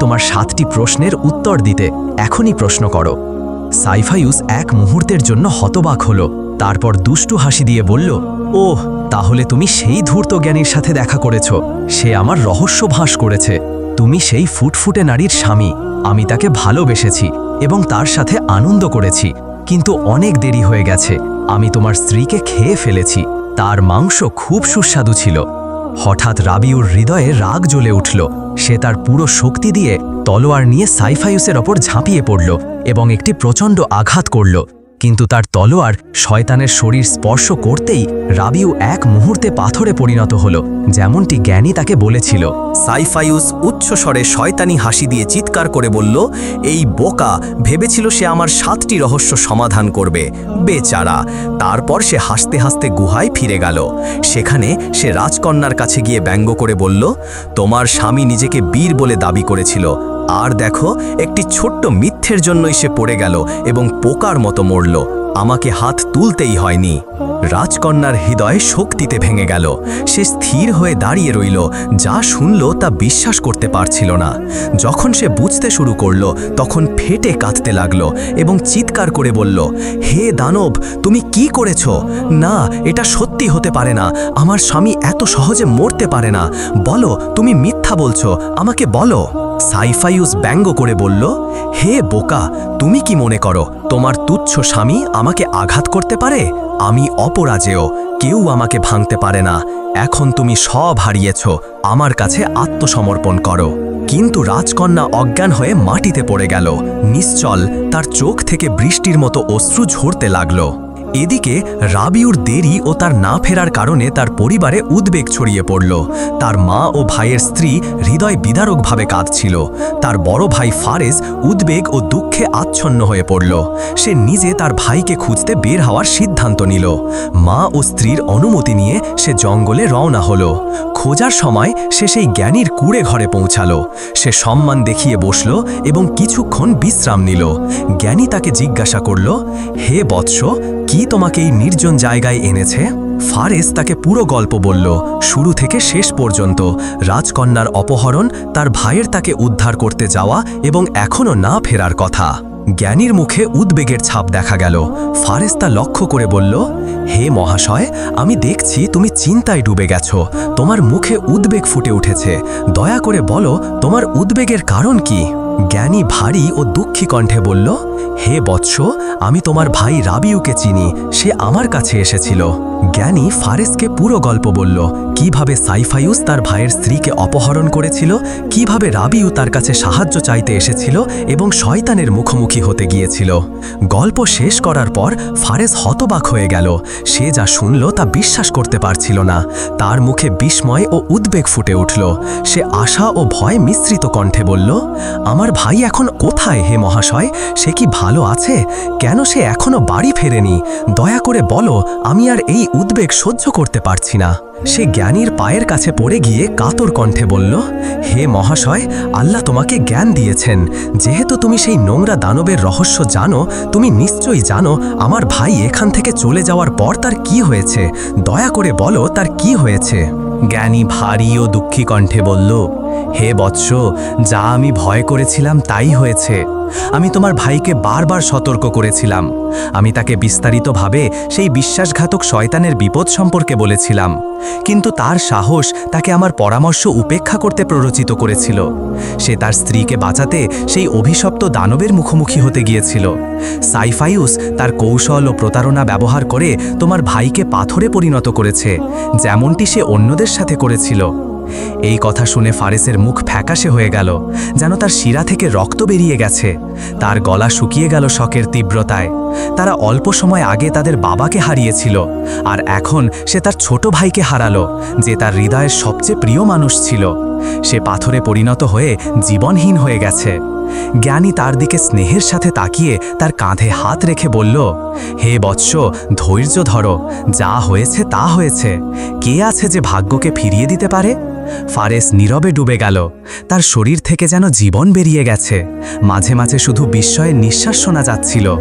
তোমার সাতটি প্রশ্নের উত্তর দিতে এখনই প্রশ্ন করো। সাইফাইউস এক মুহূর্তের জন্য হতবাক হলো, তারপর দুষ্টু হাসি দিয়ে বলল, ওহ, তাহলে তুমি সেই ধূর্ত জ্ঞানীর সাথে দেখা করেছ। সে আমার রহস্য ভাস করেছে। তুমি সেই ফুটফুটে নারীর স্বামী। আমি তাকে ভালোবেসেছি এবং তার সাথে আনন্দ করেছি। কিন্তু অনেক দেরি হয়ে গেছে। আমি তোমার স্ত্রীকে খেয়ে ফেলেছি। তার মাংস খুব সুস্বাদু ছিল। হঠাৎ রাবিউর হৃদয়ে রাগ জ্বলে উঠল। সে তার পুরো শক্তি দিয়ে তলোয়ার নিয়ে সাইফাইউসের ওপর ঝাঁপিয়ে পড়ল এবং একটি প্রচণ্ড আঘাত করল। কিন্তু তার তলোয়ার শয়তানের শরীর স্পর্শ করতেই রাবিউ এক মুহূর্তে পাথরে পরিণত হল, যেমনটি জ্ঞানী তাকে বলেছিল। সাইফাইউস উচ্চস্বরে শয়তানি হাসি দিয়ে চিৎকার করে বলল, এই বোকা ভেবেছিল সে আমার সাতটি রহস্য সমাধান করবে, বেচারা। তারপর সে হাসতে হাসতে গুহায় ফিরে গেল। সেখানে সে রাজকন্যার কাছে গিয়ে ব্যঙ্গ করে বলল, তোমার স্বামী নিজেকে বীর বলে দাবি করেছিল আর দেখো একটি ছোট্ট মিথ্যের জন্যই সে পড়ে গেল এবং পোকার মতো মরল। আমাকে হাত তুলতেই হয়নি। রাজকন্যার হৃদয় শক্তিতে ভেঙে গেল। সে স্থির হয়ে দাঁড়িয়ে রইল। যা শুনল তা বিশ্বাস করতে পারছিল না। যখন সে বুঝতে শুরু করল, তখন ফেটে কাঁদতে লাগল এবং চিৎকার করে বলল, হে দানব, তুমি কি করেছ? না, এটা সত্যি হতে পারে না। আমার স্বামী এত সহজে মরতে পারে না। বলো, তুমি মিথ্যা বলছো। আমাকে বলো। সাইফাইউস ব্যঙ্গ করে বলল, হে বোকা তুমি কি মনে করো, তোমার তুচ্ছ স্বামী আমাকে আঘাত করতে পারে? আমি অপরাজেয়, কেউ আমাকে ভাঙতে পারে না। এখন তুমি সব হারিয়েছ, আমার কাছে আত্মসমর্পণ করো। কিন্তু রাজকন্যা অজ্ঞান হয়ে মাটিতে পড়ে গেল। নিশ্চল, তার চোখ থেকে বৃষ্টির মতো অশ্রু ঝরতে লাগল। এদিকে রাবিউর দেরি ও তার না ফেরার কারণে তার পরিবারে উদ্বেগ ছড়িয়ে পড়ল। তার মা ও ভাইয়ের স্ত্রী হৃদয় বিদারকভাবে কাঁদছিল। তার বড় ভাই ফারেজ উদ্বেগ ও দুঃখে আচ্ছন্ন হয়ে পড়ল। সে নিজে তার ভাইকে খুঁজতে বের হওয়ার সিদ্ধান্ত নিল। মা ও স্ত্রীর অনুমতি নিয়ে সে জঙ্গলে রওনা হলো। খোঁজার সময় সে সেই জ্ঞানীর কুড়ে ঘরে পৌঁছালো। সে সম্মান দেখিয়ে বসল এবং কিছুক্ষণ বিশ্রাম নিল। জ্ঞানী তাকে জিজ্ঞাসা করল, হে বৎস কি তোমাকে এই নির্জন জায়গায় এনেছে? ফারেস তাকে পুরো গল্প বলল। শুরু থেকে শেষ পর্যন্ত। রাজকন্যার অপহরণ, তার ভাইয়ের তাকে উদ্ধার করতে যাওয়া এবং এখনও না ফেরার কথা। জ্ঞানীর মুখে উদ্বেগের ছাপ দেখা গেল। ফারেস তা লক্ষ্য করে বলল, হে মহাশয়, আমি দেখছি তুমি চিন্তায় ডুবে গেছ। তোমার মুখে উদ্বেগ ফুটে উঠেছে। দয়া করে বলো, তোমার উদ্বেগের কারণ কি? জ্ঞানী ভারী ও দুঃখী কণ্ঠে বলল, হে বৎস, আমি তোমার ভাই রাবিউকে চিনি, সে আমার কাছে এসেছিল। জ্ঞানী ফারেসকে পুরো গল্প বলল। কীভাবে সাইফাইউস তার ভাইয়ের স্ত্রীকে অপহরণ করেছিল, কীভাবে রাবিউ তার কাছে সাহায্য চাইতে এসেছিল এবং শয়তানের মুখোমুখি হতে গিয়েছিল। গল্প শেষ করার পর ফারেস হতবাক হয়ে গেল। সে যা শুনল তা বিশ্বাস করতে পারছিল না। তার মুখে বিস্ময় ও উদ্বেগ ফুটে উঠল। সে আশা ও ভয় মিশ্রিত কণ্ঠে বলল, আমার ভাই এখন কোথায় হে মহাশয়? সে কি ভালো আছে? কেন সে এখনও বাড়ি ফেরেনি? দয়া করে বলো, আমি আর এই উদ্বেগ সহ্য করতে পারছি না। সে জ্ঞানীর পায়ের কাছে পড়ে গিয়ে কাতর কণ্ঠে বলল, হে মহাশয়, আল্লাহ তোমাকে জ্ঞান দিয়েছেন। যেহেতু তুমি সেই নোংরা দানবের রহস্য জানো, তুমি নিশ্চয়ই জানো আমার ভাই এখান থেকে চলে যাওয়ার পর তার কি হয়েছে। দয়া করে বলো তার কি হয়েছে? জ্ঞানী ভারী ও দুঃখী কণ্ঠে বলল হে বৎস, যা আমি ভয় করেছিলাম তাই হয়েছে। আমি তোমার ভাইকে বারবার সতর্ক করেছিলাম। আমি তাকে বিস্তারিতভাবে সেই বিশ্বাসঘাতক শয়তানের বিপদ সম্পর্কে বলেছিলাম। কিন্তু তার সাহস তাকে আমার পরামর্শ উপেক্ষা করতে প্ররোচিত করেছিল। সে তার স্ত্রীকে বাঁচাতে সেই অভিশপ্ত দানবের মুখোমুখি হতে গিয়েছিল। সাইফাইউস তার কৌশল ও প্রতারণা ব্যবহার করে তোমার ভাইকে পাথরে পরিণত করেছে, যেমনটি সে অন্যদের সাথে করেছিল। এই কথা শুনে ফারেসের মুখ ফ্যাকাশে হয়ে গেল, যেন তার শিরা থেকে রক্ত বেরিয়ে গেছে। তার গলা শুকিয়ে গেল শকের তীব্রতায়। তারা অল্প সময় আগে তাদের বাবাকে হারিয়েছিল, আর এখন সে তার ছোট ভাইকে হারালো, যে তার হৃদয়ের সবচেয়ে প্রিয় মানুষ ছিল। সে পাথরে পরিণত হয়ে জীবনহীন হয়ে গেছে। জ্ঞানী তার দিকে স্নেহের সাথে তাকিয়ে তার কাঁধে হাত রেখে বলল, হে বৎস, ধৈর্য ধরো, যা হয়েছে তা হয়েছে। কে আছে যে ভাগ্যকে ফিরিয়ে দিতে পারে? ফারেস নীরবে ডুবে গেল। তার শরীর থেকে যেন জীবন বেরিয়ে গেছে। মাঝে মাঝে শুধু বিস্ময়ের নিঃশ্বাস শোনা যাচ্ছিল।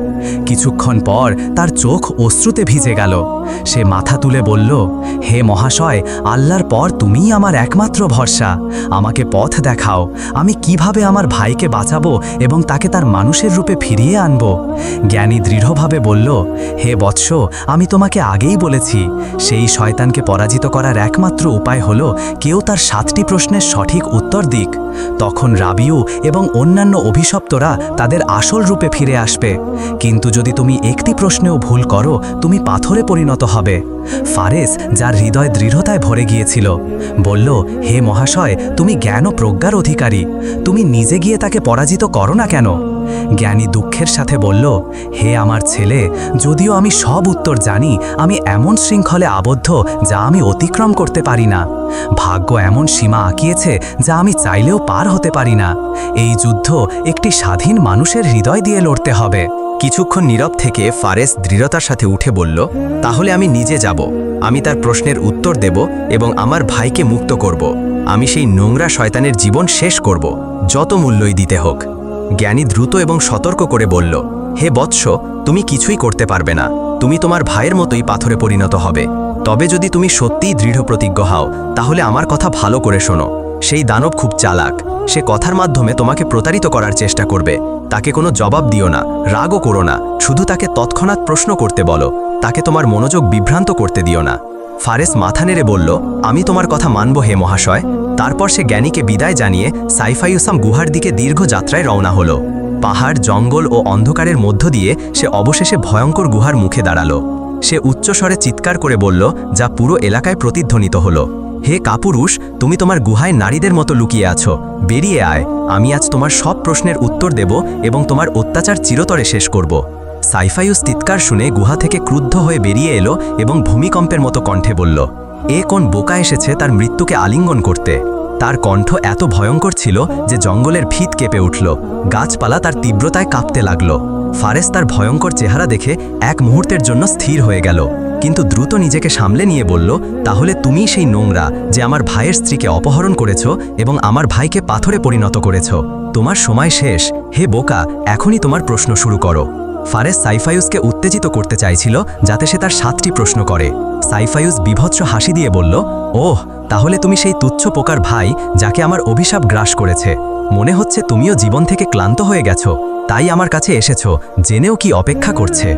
কিছুক্ষণ পর তার চোখ অশ্রুতে ভিজে গেল। সে মাথা তুলে বলল, হে মহাশয়, আল্লাহর পর তুমিই আমার একমাত্র ভরসা। আমাকে পথ দেখাও। আমি কীভাবে আমার ভাইকে বাঁচাবো এবং তাকে তার মানুষের রূপে ফিরিয়ে আনব? জ্ঞানী দৃঢ়ভাবে বলল, হে বৎস, আমি তোমাকে আগেই বলেছি। সেই শয়তানকে পরাজিত করার একমাত্র উপায় হলো কেউ তার সাতটি প্রশ্নের সঠিক উত্তর দিক। তখন রাবিউ এবং অন্যান্য অভিশপ্তরা তাদের আসল রূপে ফিরে আসবে। কিন্তু যদি তুমি একটি প্রশ্নেও ভুল করো, তুমি পাথরে পরিণত হবে। ফারেস, যার হৃদয় দৃঢ়তায় ভরে গিয়েছিল, বলল, হে মহাশয়, তুমি জ্ঞান ও প্রজ্ঞার অধিকারী। তুমি নিজে গিয়ে তাকে পরাজিত করো না কেন? জ্ঞানী দুঃখের সাথে বলল, হে আমার ছেলে, যদিও আমি সব উত্তর জানি, আমি এমন শৃঙ্খলে আবদ্ধ যা আমি অতিক্রম করতে পারি না। ভাগ্য এমন সীমা আঁকিয়েছে যা আমি চাইলেও পার হতে পারি না। এই যুদ্ধ একটি স্বাধীন মানুষের হৃদয় দিয়ে লড়তে হবে। কিছুক্ষণ নীরব থেকে ফারেস দৃঢ়তার সাথে উঠে বলল, তাহলে আমি নিজে যাব। আমি তার প্রশ্নের উত্তর দেব এবং আমার ভাইকে মুক্ত করব। আমি সেই নোংরা শয়তানের জীবন শেষ করব। যত মূল্যই দিতে হোক। জ্ঞানী দ্রুত এবং সতর্ক করে বলল, হে বৎস, তুমি কিছুই করতে পারবে না। তুমি তোমার ভাইয়ের মতোই পাথরে পরিণত হবে। তবে যদি তুমি সত্যিই দৃঢ় প্রতিজ্ঞ হও, তাহলে আমার কথা ভালো করে শোনো। সেই দানব খুব চালাক। সে কথার মাধ্যমে তোমাকে প্রতারিত করার চেষ্টা করবে। তাকে কোনো জবাব দিও না, রাগও করো না। শুধু তাকে তৎক্ষণাৎ প্রশ্ন করতে বলো। তাকে তোমার মনোযোগ বিভ্রান্ত করতে দিও না। ফারেস মাথা নেড়ে বলল, আমি তোমার কথা মানব হে মহাশয়। তারপর সে জ্ঞানীকে বিদায় জানিয়ে সাইফাইউসাম গুহার দিকে দীর্ঘ যাত্রায় রওনা হলো। পাহাড়, জঙ্গল ও অন্ধকারের মধ্য দিয়ে সে অবশেষে ভয়ঙ্কর গুহার মুখে দাঁড়াল। সে উচ্চস্বরে চিৎকার করে বলল, যা পুরো এলাকায় প্রতিধ্বনিত হলো। হে কাপুরুষ, তুমি তোমার গুহায় নারীদের মতো লুকিয়ে আছো। বেরিয়ে আয়। আমি আজ তোমার সব প্রশ্নের উত্তর দেব এবং তোমার অত্যাচার চিরতরে শেষ করব। সাইফাইউস চিৎকার শুনে গুহা থেকে ক্রুদ্ধ হয়ে বেরিয়ে এলো এবং ভূমিকম্পের মতো কণ্ঠে বলল এ কোন বোকা এসেছে তার মৃত্যুকে আলিঙ্গন করতে? তার কণ্ঠ এত ভয়ঙ্কর ছিল যে জঙ্গলের ভিত কেঁপে উঠল। গাছপালা তার তীব্রতায় কাঁপতে লাগল। ফারেস তার ভয়ঙ্কর চেহারা দেখে এক মুহূর্তের জন্য স্থির হয়ে গেল। কিন্তু দ্রুত নিজেকে সামলে নিয়ে বলল, তাহলে তুমি সেই নোংরা যে আমার ভাইয়ের স্ত্রীকে অপহরণ করেছ এবং আমার ভাইকে পাথরে পরিণত করেছ। তোমার সময় শেষ। হে বোকা, এখনই তোমার প্রশ্ন শুরু করো। ফারেস সাইফায়ুসকে উত্তেজিত করতে চাইছিল যাতে সে তার সাতটি প্রশ্ন করে। সাইফায়ুস বিভৎস হাসি দিয়ে বলল, ওহ, তাহলে তুমি সেই তুচ্ছ পোকার ভাই যাকে আমার অভিশাপ গ্রাস করেছে। মনে হচ্ছে তুমিও জীবন থেকে ক্লান্ত হয়ে গেছো। তাই আমার কাছে এসেছ, জেনেও কি অপেক্ষা করছে?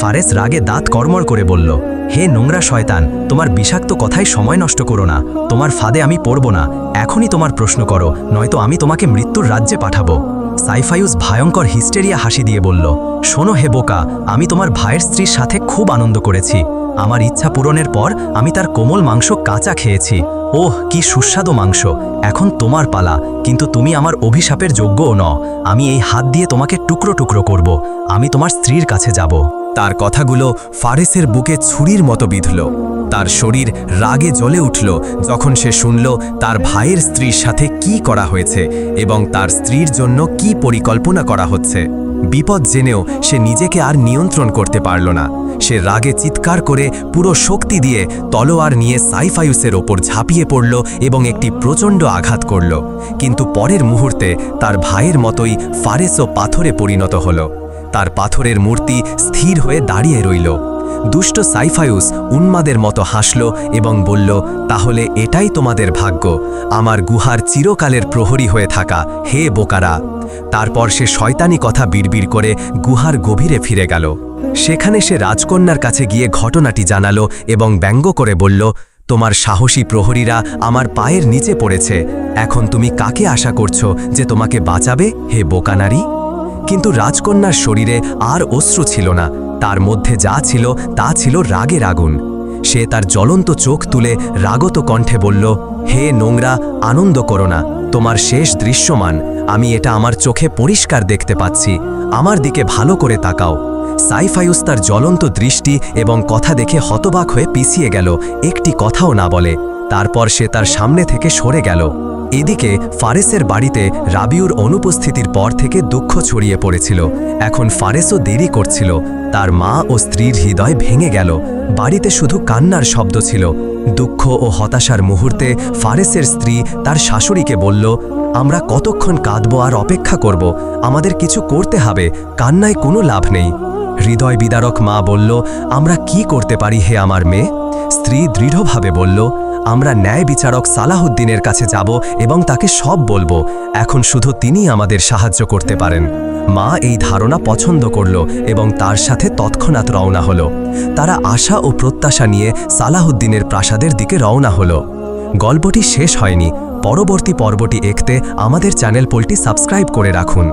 ফারেস রাগে দাঁত কর্মর করে বলল, হে নোংরা শয়তান, তোমার বিষাক্ত কথাই সময় নষ্ট করো না। তোমার ফাঁদে আমি পড়ব না। এখনই তোমার প্রশ্ন করো, নয়তো আমি তোমাকে মৃত্যুর রাজ্যে পাঠাবো। সাইফাইউস ভয়ঙ্কর হিস্টেরিয়া হাসি দিয়ে বলল, শোনো হে বোকা, আমি তোমার ভাইয়ের স্ত্রীর সাথে খুব আনন্দ করেছি। আমার ইচ্ছা পূরণের পর আমি তার কোমল মাংস কাঁচা খেয়েছি। ওহ, কি সুস্বাদু মাংস। এখন তোমার পালা, কিন্তু তুমি আমার অভিশাপের যোগ্যও ন আমি এই হাত দিয়ে তোমাকে টুকরো টুকরো করব। আমি তোমার স্ত্রীর কাছে যাব। তার কথাগুলো ফারেসের বুকে ছুরির মতো বিঁধল। তার শরীর রাগে জ্বলে উঠল যখন সে শুনল তার ভাইয়ের স্ত্রীর সাথে কি করা হয়েছে এবং তার স্ত্রীর জন্য কি পরিকল্পনা করা হচ্ছে। বিপদ জেনেও সে নিজেকে আর নিয়ন্ত্রণ করতে পারল না। সে রাগে চিৎকার করে পুরো শক্তি দিয়ে তলোয়ার নিয়ে সাইফায়ুসের ওপর ঝাঁপিয়ে পড়ল এবং একটি প্রচণ্ড আঘাত করল। কিন্তু পরের মুহূর্তে তার ভাইয়ের মতোই ফারেসও পাথরে পরিণত হলো। তার পাথরের মূর্তি স্থির হয়ে দাঁড়িয়ে রইল। দুষ্ট সাইফায়ুস উন্মাদের মতো হাসল এবং বলল, তাহলে এটাই তোমাদের ভাগ্য। আমার গুহার চিরকালের প্রহরী হয়ে থাকা, হে বোকারা। তারপর সে শয়তানি কথা বিড়বিড় করে গুহার গভীরে ফিরে গেল। সেখানে সে রাজকন্যার কাছে গিয়ে ঘটনাটি জানালো এবং ব্যঙ্গ করে বলল, তোমার সাহসী প্রহরীরা আমার পায়ের নিচে পড়েছে। এখন তুমি কাকে আশা করছ যে তোমাকে বাঁচাবে, হে বোকানারী কিন্তু রাজকন্যার শরীরে আর অশ্রু ছিল না। তার মধ্যে যা ছিল, তা ছিল রাগের আগুন সে তার জ্বলন্ত চোখ তুলে রাগত কণ্ঠে বলল, হে নোংরা, আনন্দ করো না। তোমার শেষ দৃশ্যমান। আমি এটা আমার চোখে পরিষ্কার দেখতে পাচ্ছি। আমার দিকে ভালো করে তাকাও। সাইফায়ুস তার জ্বলন্ত দৃষ্টি এবং কথা দেখে হতবাক হয়ে পিছিয়ে গেল। একটি কথাও না বলে। তারপর সে তার সামনে থেকে সরে গেল। এদিকে ফারেসের বাড়িতে রাবিউর অনুপস্থিতির পর থেকে দুঃখ ছড়িয়ে পড়েছিল। এখন ফারেসও দেরি করছিল। তার মা ও স্ত্রীর হৃদয় ভেঙে গেল। বাড়িতে শুধু কান্নার শব্দ ছিল। দুঃখ ও হতাশার মুহূর্তে ফারেসের স্ত্রী তার শাশুড়িকে বলল, আমরা কতক্ষণ কাঁদব আর অপেক্ষা করব? আমাদের কিছু করতে হবে। কান্নায় কোনো লাভ নেই। হৃদয় বিদারক মা বলল, আমরা কি করতে পারি হে আমার মেয়ে? স্ত্রী দৃঢ়ভাবে বলল আমরা ন্যায় বিচারক সালাহুদ্দিনের কাছে যাব এবং তাকে সব বলব। এখন শুধু তিনি আমাদের সাহায্য করতে পারেন। মা এই ধারণা পছন্দ করল এবং তার সাথে তৎক্ষণাৎ রওনা হলো। তারা আশা ও প্রত্যাশা নিয়ে সালাহুদ্দিনের প্রাসাদের দিকে রওনা হলো। গল্পটি শেষ হয়নি। পরবর্তী পর্বটি একতে আমাদের চ্যানেল পোলটি সাবস্ক্রাইব করে রাখুন।